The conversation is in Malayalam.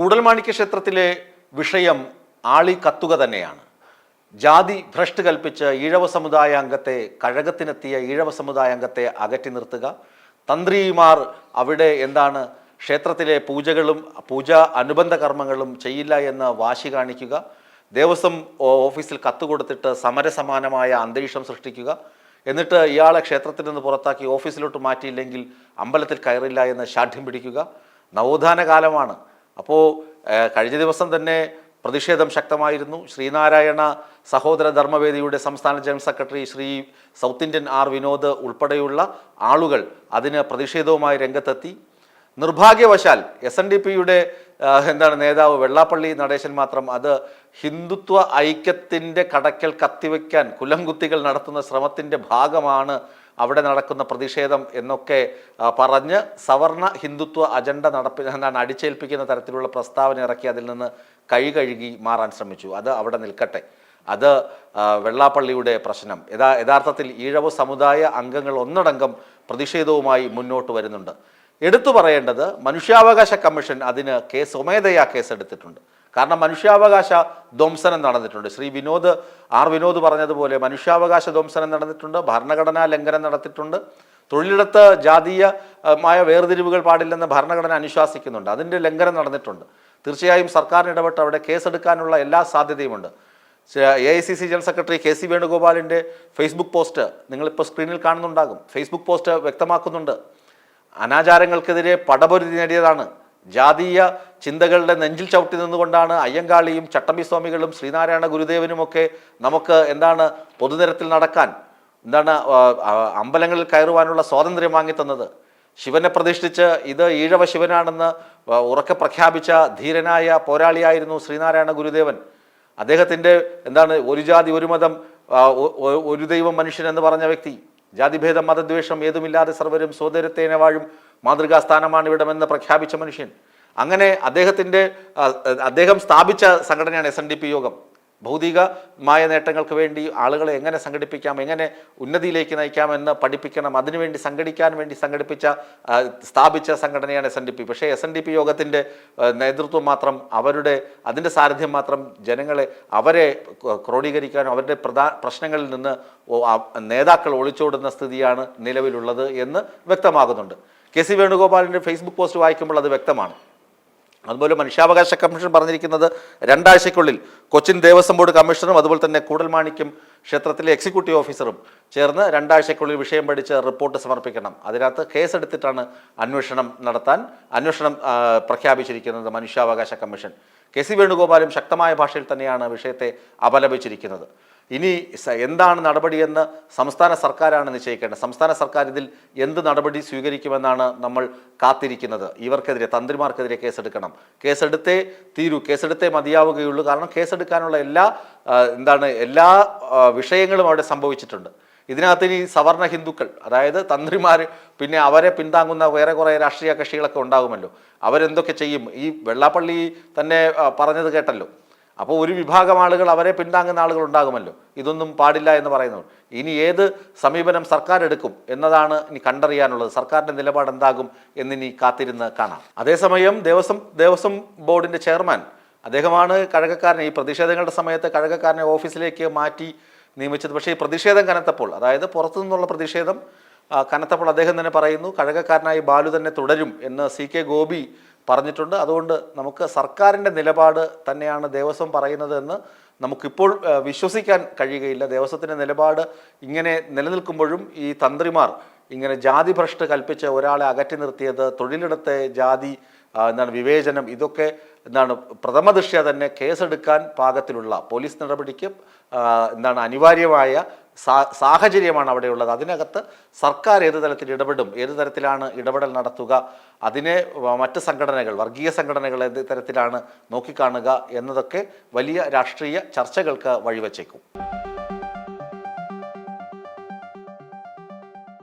കൂടൽമാണിക്യ ക്ഷേത്രത്തിലെ വിഷയം ആളി കത്തുക തന്നെയാണ്. ജാതി ഭ്രഷ്ട് കൽപ്പിച്ച് ഈഴവ സമുദായ അംഗത്തെ കഴകത്തിനെത്തിയ ഈഴവ സമുദായ അംഗത്തെ അകറ്റി നിർത്തുക. തന്ത്രിമാർ അവിടെ എന്താണ് ക്ഷേത്രത്തിലെ പൂജകളും പൂജാ അനുബന്ധ കർമ്മങ്ങളും ചെയ്യില്ല എന്ന് വാശി കാണിക്കുക. ദേവസ്വം ഓഫീസിൽ കത്ത് കൊടുത്തിട്ട് സമരസമാനമായ അന്തരീക്ഷം സൃഷ്ടിക്കുക. എന്നിട്ട് ഇയാളെ ക്ഷേത്രത്തിൽ നിന്ന് പുറത്താക്കി ഓഫീസിലോട്ട് മാറ്റിയില്ലെങ്കിൽ അമ്പലത്തിൽ കയറില്ല എന്ന് ശാഠ്യം പിടിക്കുക. നവോത്ഥാന കാലമാണ്. അപ്പോൾ കഴിഞ്ഞ ദിവസം തന്നെ പ്രതിഷേധം ശക്തമായിരുന്നു. ശ്രീനാരായണ സഹോദര ധർമ്മവേദിയുടെ സംസ്ഥാന general secretary Sri south Indian R Vinod ഉൾപ്പെടെയുള്ള ആളുകൾ അതിന് പ്രതിഷേധവുമായി രംഗത്തെത്തി. നിർഭാഗ്യവശാൽ എസ് എൻ ഡി പിയുടെ എന്താണ് നേതാവ് വെള്ളാപ്പള്ളി നടേശൻ മാത്രം. അത് ഹിന്ദുത്വ ഐക്യത്തിന്റെ കടക്കൽ കത്തിവെക്കാൻ കുലംകുത്തികൾ നടത്തുന്ന ശ്രമത്തിന്റെ ഭാഗമാണ് അവിടെ നടക്കുന്ന പ്രതിഷേധം എന്നൊക്കെ പറഞ്ഞ് സവർണ ഹിന്ദുത്വ അജണ്ട നടപ്പി എന്താണ് അടിച്ചേൽപ്പിക്കുന്ന തരത്തിലുള്ള പ്രസ്താവന ഇറക്കി അതിൽ നിന്ന് കൈ കഴുകി മാറാൻ ശ്രമിച്ചു. അത് അവിടെ നിൽക്കട്ടെ. അത് വെള്ളാപ്പള്ളിയുടെ പ്രശ്നം. യഥാ യഥാർത്ഥത്തിൽ ഈഴവ സമുദായ അംഗങ്ങൾ ഒന്നടങ്കം പ്രതിഷേധവുമായി മുന്നോട്ട് വരുന്നുണ്ട്. എടുത്തു പറയേണ്ടത് മനുഷ്യാവകാശ കമ്മീഷൻ അതിന് കേസ് സ്വമേധയാ കേസെടുത്തിട്ടുണ്ട്. കാരണം മനുഷ്യാവകാശ ധ്വംസനം നടന്നിട്ടുണ്ട്. ശ്രീ വിനോദ് ആർ വിനോദ് പറഞ്ഞതുപോലെ മനുഷ്യാവകാശ ധ്വംസനം നടന്നിട്ടുണ്ട് ഭരണഘടനാ ലംഘനം നടത്തിയിട്ടുണ്ട്. തൊഴിലിടത്ത് ജാതീയമായ വേർതിരിവുകൾ പാടില്ലെന്ന് ഭരണഘടന അനുശാസിക്കുന്നുണ്ട്. അതിന്റെ ലംഘനം നടന്നിട്ടുണ്ട്. തീർച്ചയായും സർക്കാരിന് ഇടപെട്ട് അവിടെ കേസെടുക്കാനുള്ള എല്ലാ സാധ്യതയുമുണ്ട്. A I C C general secretary K C വേണുഗോപാലിന്റെ Facebook post നിങ്ങളിപ്പോൾ സ്ക്രീനിൽ കാണുന്നുണ്ടാകും. ഫേസ്ബുക്ക് പോസ്റ്റ് വ്യക്തമാക്കുന്നുണ്ട്. അനാചാരങ്ങൾക്കെതിരെ പടപൊരുതി നേടിയതാണ്. ജാതീയ ചിന്തകളുടെ നെഞ്ചിൽ ചവിട്ടി നിന്നുകൊണ്ടാണ് അയ്യങ്കാളിയും ചട്ടമ്പി സ്വാമികളും ശ്രീനാരായണ ഗുരുദേവനുമൊക്കെ നമുക്ക് എന്താണ് പൊതുനിരത്തിൽ നടക്കാൻ എന്താണ് അമ്പലങ്ങളിൽ കയറുവാനുള്ള സ്വാതന്ത്ര്യം വാങ്ങിത്തന്നത്. ശിവനെ പ്രതിഷ്ഠിച്ച് ഇത് ഈഴവ ശിവനാണെന്ന് ഉറക്കെ പ്രഖ്യാപിച്ച ധീരനായ പോരാളിയായിരുന്നു ശ്രീനാരായണ ഗുരുദേവൻ. അദ്ദേഹത്തിന്റെ എന്താണ് ഒരു ജാതി ഒരു മതം ഒരു ദൈവം മനുഷ്യൻ എന്ന് പറഞ്ഞ വ്യക്തി. ജാതിഭേദം മതദ്വേഷം ഏതുമില്ലാതെ സർവരും സോദരത്തേനെ വാഴും മാതൃകാസ്ഥാനമാണ് ഇവിടമെന്ന് പ്രഖ്യാപിച്ച മനുഷ്യൻ. അങ്ങനെ അദ്ദേഹത്തിന്റെ അദ്ദേഹം സ്ഥാപിച്ച സംഘടനയാണ് എസ് യോഗം. ഭൗതികമായ നേട്ടങ്ങൾക്ക് വേണ്ടി ആളുകളെ എങ്ങനെ സംഘടിപ്പിക്കാം എങ്ങനെ ഉന്നതിയിലേക്ക് നയിക്കാം എന്ന് പഠിപ്പിക്കണം അതിനുവേണ്ടി സംഘടിക്കാൻ വേണ്ടി സംഘടിപ്പിച്ച സ്ഥാപിച്ച സംഘടനയാണ് എസ് എൻ ഡി പി പക്ഷേ എസ് എൻ ഡി പി യോഗത്തിന്റെ നേതൃത്വം മാത്രം അവരുടെ അതിന്റെ സാരഥ്യം മാത്രം ജനങ്ങളെ അവരെ ക്രോ- ക്രോഡീകരിക്കാനും അവരുടെ പ്രധാ പ്രശ്നങ്ങളിൽ നിന്ന് നേതാക്കൾ ഒളിച്ചോടുന്ന സ്ഥിതിയാണ് നിലവിലുള്ളത് എന്ന് വ്യക്തമാകുന്നുണ്ട്. കെ സി വേണുഗോപാലിന്റെ ഫേസ്ബുക്ക് പോസ്റ്റ് വായിക്കുമ്പോൾ അത് വ്യക്തമാണ്. അതുപോലെ മനുഷ്യാവകാശ കമ്മീഷൻ പറഞ്ഞിരിക്കുന്നത് രണ്ടാഴ്ചയ്ക്കുള്ളിൽ കൊച്ചിൻ ദേവസ്വം ബോർഡ് കമ്മീഷണറും അതുപോലെ തന്നെ കൂടൽമാണിക്യം ക്ഷേത്രത്തിലെ എക്സിക്യൂട്ടീവ് ഓഫീസറും ചേർന്ന് രണ്ടാഴ്ചയ്ക്കുള്ളിൽ വിഷയം പഠിച്ച് റിപ്പോർട്ട് സമർപ്പിക്കണം. അതിനകത്ത് കേസെടുത്തിട്ടാണ് അന്വേഷണം നടത്താൻ അന്വേഷണം പ്രഖ്യാപിച്ചിരിക്കുന്നത് മനുഷ്യാവകാശ കമ്മീഷൻ. കെ സി വേണുഗോപാലും ശക്തമായ ഭാഷയിൽ തന്നെയാണ് വിഷയത്തെ അപലപിച്ചിരിക്കുന്നത്. ഇനി എന്താണ് നടപടിയെന്ന് സംസ്ഥാന സർക്കാരാണ് നിശ്ചയിക്കേണ്ടത്. സംസ്ഥാന സർക്കാർ ഇതിൽ എന്ത് നടപടി സ്വീകരിക്കുമെന്നാണ് നമ്മൾ കാത്തിരിക്കുന്നത്. ഇവർക്കെതിരെ തന്ത്രിമാർക്കെതിരെ കേസെടുക്കണം. കേസെടുത്തേ തീരൂ. കേസെടുത്തേ മതിയാവുകയുള്ളൂ. കാരണം കേസെടുക്കാനുള്ള എല്ലാ എന്താണ് എല്ലാ വിഷയങ്ങളും അവിടെ സംഭവിച്ചിട്ടുണ്ട്. ഇതിനകത്ത് ഇനി സവർണ ഹിന്ദുക്കൾ അതായത് തന്ത്രിമാർ പിന്നെ അവരെ പിന്താങ്ങുന്ന വേറെ കുറേ രാഷ്ട്രീയ കക്ഷികളൊക്കെ ഉണ്ടാകുമല്ലോ അവരെന്തൊക്കെ ചെയ്യും? ഈ വെള്ളാപ്പള്ളി തന്നെ പറഞ്ഞത് കേട്ടല്ലോ. അപ്പോൾ ഒരു വിഭാഗം ആളുകൾ അവരെ പിന്താങ്ങുന്ന ആളുകൾ ഉണ്ടാകുമല്ലോ. ഇതൊന്നും പാടില്ല എന്ന് പറയുന്നു. ഇനി ഏത് സമീപനം സർക്കാർ എടുക്കും എന്നതാണ് ഇനി കണ്ടറിയാനുള്ളത്. സർക്കാരിന്റെ നിലപാട് എന്താകും എന്നിനി കാത്തിരുന്ന് കാണാം. അതേസമയം ദേവസ്വം ദേവസ്വം ബോർഡിന്റെ ചെയർമാൻ അദ്ദേഹമാണ് കഴകക്കാരനെ ഈ പ്രതിഷേധങ്ങളുടെ സമയത്ത് കഴകക്കാരനെ ഓഫീസിലേക്ക് മാറ്റി നിയമിച്ചത്. പക്ഷേ ഈ പ്രതിഷേധം കനത്തപ്പോൾ അതായത് പുറത്തു നിന്നുള്ള പ്രതിഷേധം കനത്തപ്പോൾ അദ്ദേഹം തന്നെ പറയുന്നു കഴകക്കാരനായി ബാലു തന്നെ തുടരും എന്ന് സി കെ ഗോപി പറഞ്ഞിട്ടുണ്ട്. അതുകൊണ്ട് നമുക്ക് സർക്കാരിന്റെ നിലപാട് തന്നെയാണ് ദേവസ്വം പറയുന്നത് എന്ന് നമുക്കിപ്പോൾ വിശ്വസിക്കാൻ കഴിയുകയില്ല. ദേവസ്വത്തിന്റെ നിലപാട് ഇങ്ങനെ നിലനിൽക്കുമ്പോഴും ഈ തന്ത്രിമാർ ഇങ്ങനെ ജാതി ഭ്രഷ്ട് കൽപ്പിച്ച് ഒരാളെ അകറ്റി നിർത്തിയത് തൊഴിലിടത്തെ ജാതി എന്താണ് വിവേചനം ഇതൊക്കെ എന്താണ് പ്രഥമ ദൃഷ്ട്യ തന്നെ കേസെടുക്കാൻ പാകത്തിലുള്ള പോലീസ് നടപടിക്ക് എന്താണ് അനിവാര്യമായ സാഹചര്യമാണ് അവിടെയുള്ളത് അതിനകത്ത് സർക്കാർ ഏത് തരത്തിൽ ഇടപെടും ഏത് തരത്തിലാണ് ഇടപെടൽ നടത്തുക അതിനെ മറ്റ് സംഘടനകൾ വർഗീയ സംഘടനകൾ ഏത് തരത്തിലാണ് നോക്കിക്കാണുക എന്നതൊക്കെ വലിയ രാഷ്ട്രീയ ചർച്ചകൾക്ക് വഴിവെച്ചേക്കും.